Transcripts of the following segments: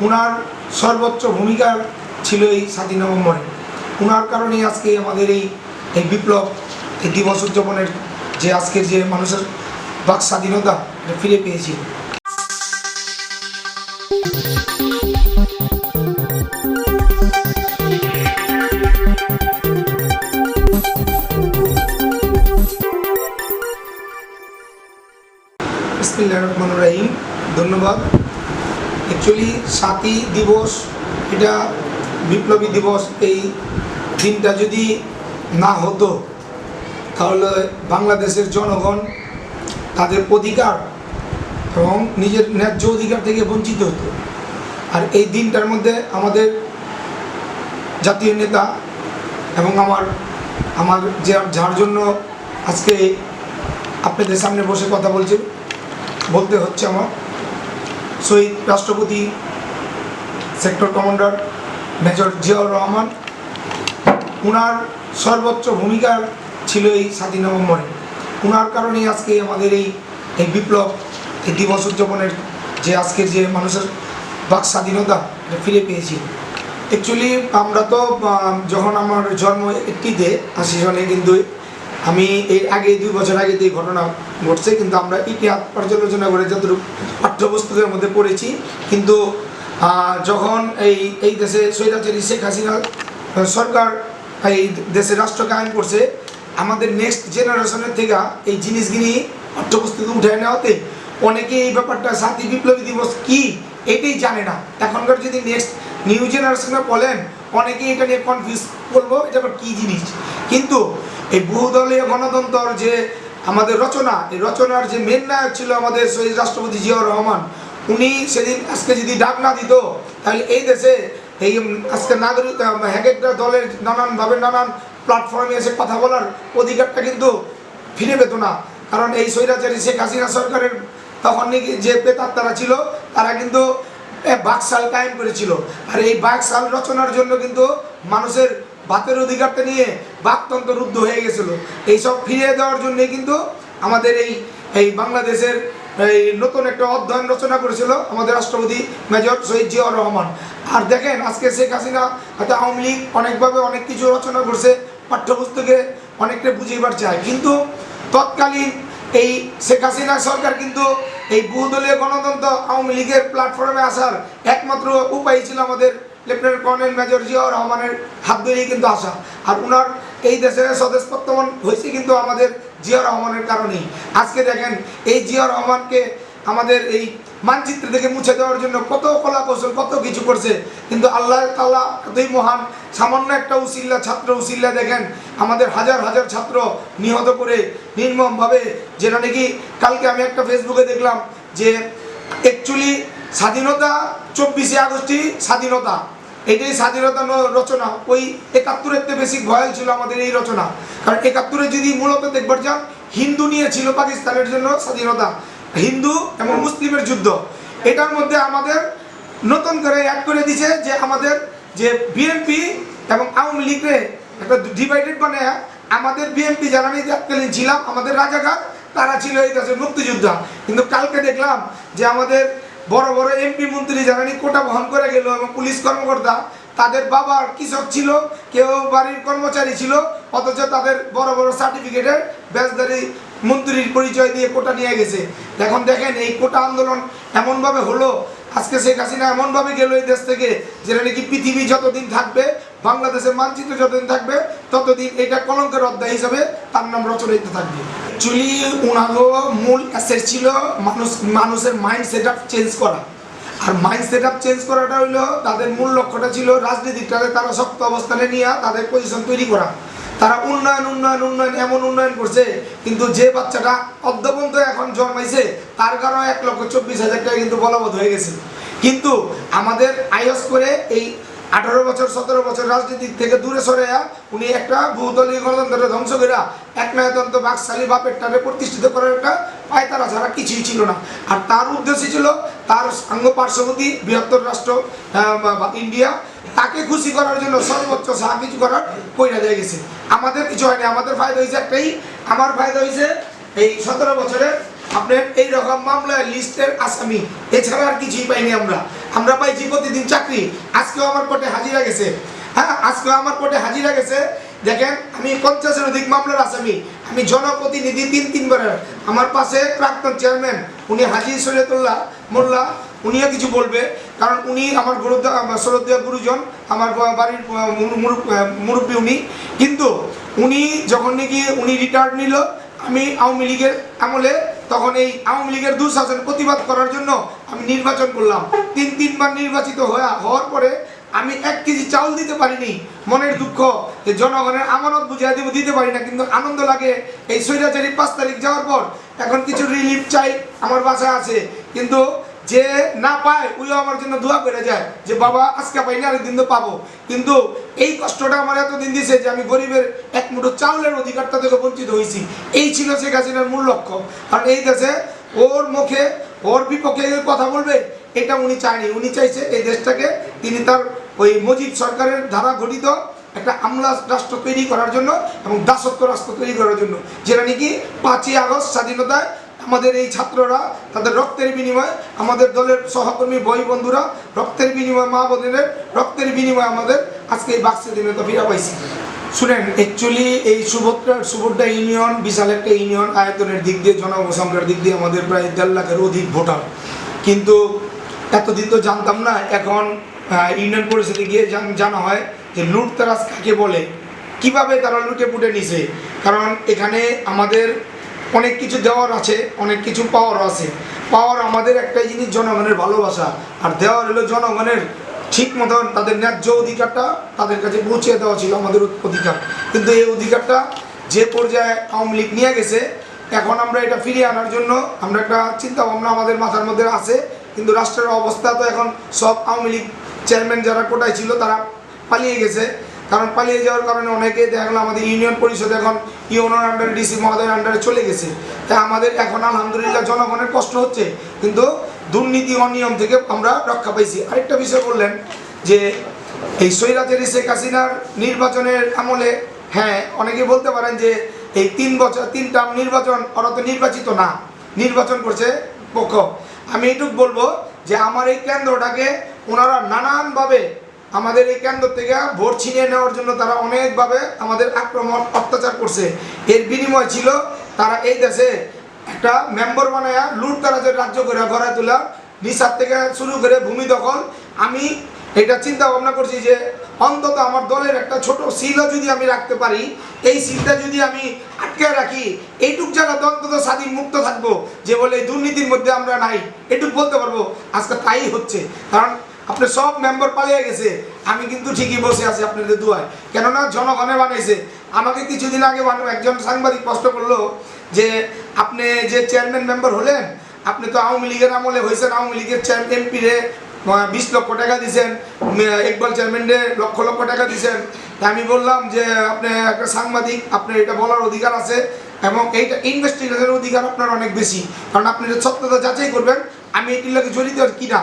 উনার সর্বোচ্চ ভূমিকা ছিল এই স্বাধীন নভেম্বরে ওনার কারণেই আজকে আমাদের এই এই বিপ্লব, এই দিবস উদযাপনের যে আজকের যে মানুষের বাক স্বাধীনতা, এটা ফিরে পেয়েছি অ্যাকচুয়ালি সাতই দিবস, এটা বিপ্লবী দিবস, এই দিনটা যদি না হতো, তাহলে বাংলাদেশের জনগণ তাদের অধিকার এবং নিজের ন্যায্য অধিকার থেকে বঞ্চিত হতো। আর এই দিনটার মধ্যে আমাদের জাতীয় নেতা এবং আমার আমার যে যার জন্য আজকে আপনাদের সামনে বসে কথা বলছি, বলতে হচ্ছে আমার শহীদ রাষ্ট্রপতি sector commander major Ziaur Rahman, উনার সর্বোচ্চ ভূমিকা ছিল এই স্বাধীন নভেম্বরে। উনার কারণেই আজকে আমাদের এই এই বিপ্লব, এই দিবস উদযাপনের যে আজকের যে মানুষের বাক স্বাধীনতা, এটা ফিরে পেয়েছি। অ্যাকচুয়ালি আমরা তো যখন আমার জন্ম একটিতে, আশি সনে কিন্তু আমি এর আগে দুই বছর আগে এই ঘটনা ঘটছে, কিন্তু আমরা ইতিহাস পর্যালোচনা করে যতটুকু পাঠ্যপুস্তকের মধ্যে পড়েছি। কিন্তু যখন এই এই দেশে স্বৈরাচারী শেখ হাসিনা সরকার এই দেশের রাষ্ট্র কায়েম করছে, আমাদের নেক্সট জেনারেশনের থেকে এই জিনিসগুলি পাঠ্যপুস্তকে উঠে নেওয়াতে অনেকে এই ব্যাপারটা শান্তি বিপ্লবী দিবস কি এটাই জানে না। এখনকার যদি নেক্সট নিউ জেনারেশনে বলেন, অনেকেই এটা নিয়ে কনফিউজ করব এটা আবার কী জিনিস? কিন্তু এই বহুদলীয় গণতন্ত্র যে আমাদের রচনা, এই রচনার যে মেন নায়ক ছিল আমাদের শহীদ রাষ্ট্রপতি জিয়াউর রহমান, উনি সেদিন আজকে যদি ডাক না দিত, তাহলে এই দেশে এই আজকে নাগরিক হ্যাকেকটা দলের নানানভাবে নানান প্ল্যাটফর্মে এসে কথা বলার অধিকারটা কিন্তু ফিরে পেত না। কারণ এই স্বৈরাচারী শেখ হাসিনা সরকারের তখন যে পেতাত্তারা ছিল, তারা কিন্তু বাকশাল কায়েম করেছিল। আর এই বাকশাল রচনার জন্য কিন্তু মানুষের বাতের অধিকারটা নিয়ে বাকতন্ত্র রুদ্ধ হয়ে গেছিল। এইসব ফিরিয়ে দেওয়ার জন্যে কিন্তু আমাদের এই এই বাংলাদেশের এই নতুন একটা অধ্যয়ন রচনা করেছিল আমাদের রাষ্ট্রপতি মেজর শহীদ জিয়াউর রহমান। আর দেখেন, আজকে শেখ হাসিনা হয়তো আওয়ামী লীগ অনেকভাবে অনেক কিছু রচনা করছে, পাঠ্যপুস্তকে অনেকটা বুঝিবার চায়। কিন্তু তৎকালীন এই শেখ হাসিনা সরকার কিন্তু এই বহুদলীয় গণতন্ত্র আওয়ামী লীগের প্ল্যাটফর্মে আসার একমাত্র উপায় ছিল আমাদের লেফটেন্যান্ট কর্নেল মেজর জিয়াউর রহমানের হাত ধরেই কিন্তু আসা। আর উনার এই দেশের স্বদেশ প্রত্যাবর্তন হয়েছে কিন্তু আমাদের জিয়াউর রহমানের কারণেই। আজকে দেখেন, এই জিয়াউর রহমানকে আমাদের এই মানচিত্র থেকে মুছে দেওয়ার জন্য কত কলা কৌশল কত কিছু করছে। কিন্তু আল্লাহ তাল্লাহ এতই মহান, সামান্য একটা উসিল্লা, ছাত্র উসিল্লা দেখেন, আমাদের হাজার হাজার ছাত্র নিহত করে নির্মমভাবে যেটা নাকি কালকে আমি একটা ফেসবুকে দেখলাম যে অ্যাকচুয়ালি স্বাধীনতা চব্বিশে আগস্টই স্বাধীনতা। এটাই স্বাধীনতা রচনা। ওই একাত্তরের থেকে বেশি ভয়াল ছিল আমাদের এই রচনা। কারণ একাত্তরে যদি মূলত দেখবার যান, হিন্দু নিয়ে ছিল পাকিস্তানের জন্য স্বাধীনতা। হিন্দু এবং মুসলিমের যুদ্ধ। এটার মধ্যে আমাদের নতুন করে অ্যাড করে দিছে যে আমাদের যে বিএনপি এবং আওয়ামী লীগরে একটা ডিভাইডেড মানে আমাদের বিএনপি যারা আমি তৎকালীন ছিলাম, আমাদের রাজাঘাট তারা ছিল এই দেশের মুক্তিযোদ্ধা। কিন্তু কালকে দেখলাম যে আমাদের বড় বড় এমপি মন্ত্রী যারা কোটা বহন করে গেল এবং পুলিশ কর্মকর্তা, তাদের বাবার কৃষক ছিল, কেউ বাড়ির কর্মচারী ছিল, অথচ তাদের বড় বড় সার্টিফিকেটের ব্যাচদারি মন্ত্রীর পরিচয় দিয়ে কোটা নিয়ে গেছে। এখন দেখেন, এই কোটা আন্দোলন এমনভাবে হলো, আজকে শেখ হাসিনা এমনভাবে গেল এই দেশ থেকে, যেটা নাকি পৃথিবী যতদিন থাকবে, বাংলাদেশের মানচিত্র যতদিন থাকবে, ততদিন এটা কলঙ্কের অধ্যায় হিসাবে তার নাম রচনাইতে থাকবে। অ্যাকচুয়ালি উনাগো মূল অ্যাসেট ছিল মানুষ, মানুষের মাইন্ড সেট আপ চেঞ্জ করা। আর মাইন্ড সেট আপ চেঞ্জ করাটা হইল তাদের মূল লক্ষ্যটা ছিল রাজনীতিটাকে তারা শক্ত অবস্থানে নিয়ে তাদের পজিশন তৈরি করা। তারা উন্নয়ন উন্নয়ন উন্নয়ন এমন উন্নয়ন করছে, কিন্তু যে বাচ্চাটা অর্ধপন্ত এখন জন্মাইছে, তার কারণে এক লক্ষ চব্বিশ হাজার টাকা কিন্তু বলবৎ হয়ে গেছে। কিন্তু আমাদের আইএস করে এই আঠারো বছর, সতেরো বছর রাজনীতি থেকে দূরে সরে উনি একটা বহুদলীয় গণতন্ত্রটা ধ্বংস করে এক নায়তন্ত্র বাকশালী বাপের টানে প্রতিষ্ঠিত করার একটা পায়তারা ছাড়া কিছুই ছিল না। আর তার উদ্দেশ্য ছিল তার সাঙ্গ পার্শ্ববর্তী বৃহত্তর রাষ্ট্র ইন্ডিয়া, তাকে খুশি করার জন্য সর্বোচ্চ যা কিছু করার কইরা দিয়ে গেছে। আমাদের কিছু হয়নি, আমাদের ফায়দা হয়েছে একটাই, আমার ফায়দা হয়েছে এই সতেরো বছরে আপনার এই রকম মামলায় লিস্টের আসামি। এছাড়া আর কিছুই পাইনি আমরা। আমরা পাইছি প্রতিদিন চাকরি। আজকেও আমার কোর্টে হাজিরা গেছে। হ্যাঁ আজকেও আমার কোর্টে হাজিরা গেছে। দেখেন, আমি পঞ্চাশের অধিক মামলার আসামি। আমি জনপ্রতিনিধি তিন তিনবারের। আমার পাশে প্রাক্তন চেয়ারম্যান, উনি হাজি সৈয়দুল্লাহ মোল্লা, উনিও কিছু বলবে। কারণ উনি আমার গুরুদ্দা আমার শ্রদ্ধেয় গুরুজন, আমার বাড়ির মুরু- মুরু- মুরব্বী উনি। কিন্তু উনি যখন নাকি উনি রিটায়ার্ড নিল, আমি আওয়ামী লীগের আমলে তখন এই আওয়ামী লীগের দুঃশাসন প্রতিবাদ করার জন্য আমি নির্বাচন করলাম। তিন, তিনবার নির্বাচিত হওয়া হওয়ার পরে আমি এক কেজি চাউল দিতে পারিনি। মনের দুঃখ যে জনগণের আমানত বুঝিয়ে দিব দিতে পারি না, কিন্তু আনন্দ লাগে এই স্বৈরাচারী পাঁচ তারিখ যাওয়ার পর। এখন কিছু রিলিফ চাই আমার বাসায় আছে। কিন্তু যে না পায়, ওইও আমার জন্য দোয়া করে যায় যে, বাবা, আজকে পাইনি আরেকদিন তো পাবো। কিন্তু এই কষ্টটা আমার এতদিন দিছে যে, আমি গরিবের এক মুঠো চাউলের অধিকারটা থেকে বঞ্চিত হয়েছি। এই ছিল শেখ হাসিনার মূল লক্ষ্য। কারণ এই দেশে ওর মুখে, ওর বিপক্ষে কথা বলবে, এটা উনি চায়নি। উনি চাইছে এই দেশটাকে তিনি তার ওই মুজিব সরকারের দ্বারা গঠিত একটা আমলা রাষ্ট্র তৈরি করার জন্য এবং দাসত্ব রাষ্ট্র তৈরি করার জন্য। যেটা নাকি পাঁচই আগস্ট স্বাধীনতায় আমাদের এই ছাত্ররা, তাদের রক্তের বিনিময়ে আমাদের দলের সহকর্মী, বই বন্ধুরা, রক্তের বিনিময়ে মা বোনেদের, রক্তের বিনিময়ে আমাদের আজকে এই বাক্সে দিনে তো ফিরা পাইছি। শুনেন অ্যাকচুয়ালি এই সুভদ্রা সুভদ্রা ইউনিয়ন, বিশাল একটা ইউনিয়ন, আয়তনের দিক দিয়ে জনসংখ্যার দিক দিয়ে আমাদের প্রায় দেড় লাখের অধিক ভোটার। কিন্তু এতদিন তো জানতাম না, এখন ইউনিয়ন পরিষদে গিয়ে জানা হয় যে লুটতারাজ কাকে বলে? কীভাবে তারা লুটে পুটে নিছে? কারণ এখানে আমাদের অনেক কিছু দেওয়ার আছে, অনেক কিছু পাওয়ার আছে। পাওয়ার আমাদের একটাই জিনিস, জনগণের ভালোবাসা। আর দেওয়ার হলো জনগণের ঠিক মতন তাদের ন্যায্য অধিকারটা তাদের কাছে পৌঁছে দেওয়া ছিল আমাদের অধিকার। কিন্তু এই অধিকারটা যে পর্যায়ে আওয়ামী লীগ নিয়ে গেছে, এখন আমরা এটা ফিরিয়ে আনার জন্য আমরা একটা চিন্তা ভাবনা আমাদের মাথার মধ্যে আছে। কিন্তু রাষ্ট্রের অবস্থা তো এখন সব আওয়ামী লীগ চেয়ারম্যান যারা কোটায় ছিল তারা পালিয়ে গেছে। কারণ পালিয়ে যাওয়ার কারণে অনেকে দেখা গেলো আমাদের ইউনিয়ন পরিষদ এখন ইউনোর আন্ডারে ডিসি মহোদয়ের আন্ডারে চলে গেছে। তাই আমাদের এখন আলহামদুলিল্লাহ জনগণের কষ্ট হচ্ছে, কিন্তু দুর্নীতি অনিয়ম থেকে আমরা রক্ষা পাইছি। আরেকটা বিষয় বললেন যে, এই সৈরাজের শেখ হাসিনার নির্বাচনের আমলে হ্যাঁ অনেকে বলতে পারেন যে, এই তিন বছর তিন টার্ম নির্বাচন, ওরা তো নির্বাচিত না, নির্বাচন করছে পক্ষ। আমি এইটুক বলব যে, আমার এই কেন্দ্রটাকে ওনারা নানানভাবে আমাদের এই কেন্দ্র থেকে ভোট ছিনিয়ে নেওয়ার জন্য তারা অনেকভাবে আমাদের আক্রমণ, অত্যাচার করছে। এর বিনিময় ছিল তারা এই দেশে একটা মেম্বার বানায়া লুট তারা যে রাজ্য করে গড়ায় তোলা নিসার থেকে শুরু করে ভূমি দখল। আমি এটা চিন্তা ভাবনা করছি যে অন্তত আমার দলের একটা ছোট সিলও যদি আমি রাখতে পারি, এই সিলটা যদি আমি আটকে রাখি, এইটুক জায়গাতে অন্তত স্বাধীন মুক্ত থাকব, যে বলে এই দুর্নীতির মধ্যে আমরা নাই, এটুক বলতে পারব। আজকে তাই হচ্ছে। কারণ আপনি সব মেম্বার পালিয়ে গেছে। আমি কিন্তু ঠিকই বসে আছি আপনাদের দুয়ায়। কেননা জনগণে বানাইছে আমাকে কিছুদিন আগে একজন সাংবাদিক প্রশ্ন করল যে, আপনি যে চেয়ারম্যান মেম্বার হলেন, আপনি তো আওয়ামী লীগের আমলে হয়েছেন। আওয়ামী লীগের চেয়ার এমপি রে বিশ লক্ষ টাকা দিয়েছেন ইকবাল চেয়ারম্যানরে লক্ষ লক্ষ টাকা দিয়েছেন তা আমি বললাম যে, আপনি একটা সাংবাদিক, আপনার এটা বলার অধিকার আছে এবং এইটা ইনভেস্টিগেশনের অধিকার আপনার অনেক বেশি। কারণ আপনি সত্যতা যাচাই করবেন, আমি এটির লোকে জড়িত কিনা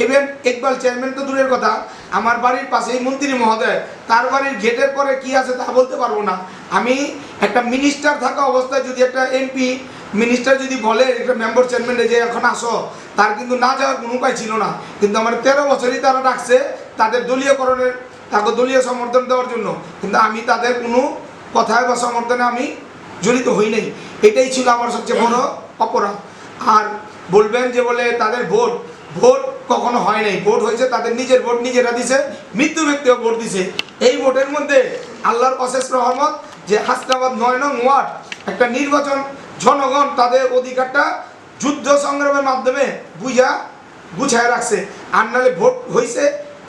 ইভেন ইকবাল চেয়ারম্যান তো দূরের কথা। আমার বাড়ির পাশেই মন্ত্রী মহোদয়, তার বাড়ির গেটের পরে কি আছে তা বলতে পারব না। আমি একটা মিনিস্টার থাকা অবস্থায় যদি একটা এমপি মিনিস্টার যদি বলে, একটা মেম্বার চেয়ারম্যানে যে এখন আসো, তার কিন্তু না যাওয়ার কোনো উপায় ছিল না। কিন্তু আমার তেরো বছরই তারা ডাকছে তাদের দলীয়করণের, তাকে দলীয় সমর্থন দেওয়ার জন্য। কিন্তু আমি তাদের কোনো কথায় বা সমর্থনে আমি জড়িত হই নাই। এটাই ছিল আমার সবচেয়ে বড় অপরাধ। আর বলবেন যে বলে তাদের ভোট ভোট কখনো হয় নাই। ভোট হয়েছে তাদের নিজের ভোট, নিজেরা দিছে, মৃত্যু ব্যক্তিও ভোট দিছে। এই ভোটের মধ্যে আল্লাহর অশেষ রহমত যে হাসনাবাদ নয় নং ওয়ার্ড, একটা নির্বাচন জনগণ তাদের অধিকারটা যুদ্ধ সংগ্রামের মাধ্যমে বুঝা, গুছায় রাখছে। আর নাহলে ভোট হয়েছে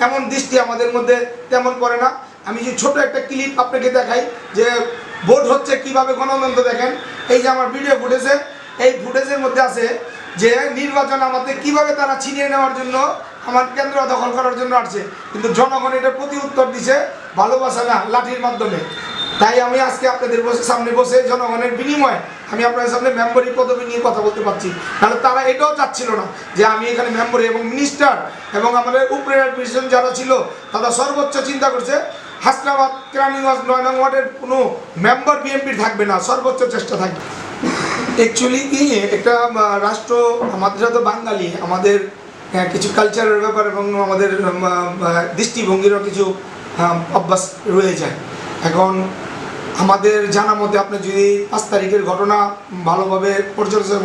এমন দৃষ্টি আমাদের মধ্যে তেমন পড়ে না। আমি যে ছোট একটা ক্লিপ আপনাকে দেখাই, যে ভোট হচ্ছে কীভাবে গণতন্ত্র দেখেন। এই যে আমার ভিডিও ফুটেছে এই ফুটেজের মধ্যে আছে যে নির্বাচন আমাদের কীভাবে তারা ছিনিয়ে নেওয়ার জন্য, আমার কেন্দ্র দখল করার জন্য আসছে। কিন্তু জনগণ এটা প্রতি উত্তর দিছে, ভালোবাসা না, লাঠির মাধ্যমে। তাই আমি আজকে আপনাদের বসে, সামনে বসে জনগণের বিনিময়ে আমি আপনাদের সামনে মেম্বরি পদবি নিয়ে কথা বলতে পারছি। তাহলে তারা এটাও চাচ্ছিল না যে আমি এখানে মেম্বরি এবং মিনিস্টার এবং আমাদের উপরের অ্যাডমিনিস্ট্রেশন যারা ছিল, তারা সর্বোচ্চ চিন্তা করছে, হাসনাবাদ, কেরানীগঞ্জ নয় নং ওয়ার্ডের কোনো মেম্বার বিএনপির থাকবে না, সর্বোচ্চ চেষ্টা থাকবে। অ্যাকচুয়ালি কি, একটা রাষ্ট্র, আমাদের তো বাঙালি, আমাদের কিছু কালচারের ব্যাপার এবং আমাদের দৃষ্টিভঙ্গিরও কিছু অভ্যাস রয়ে যায়। এখন আমাদের জানা মতে আপনি যদি পাঁচ তারিখের ঘটনা ভালোভাবে পর্যালোচনা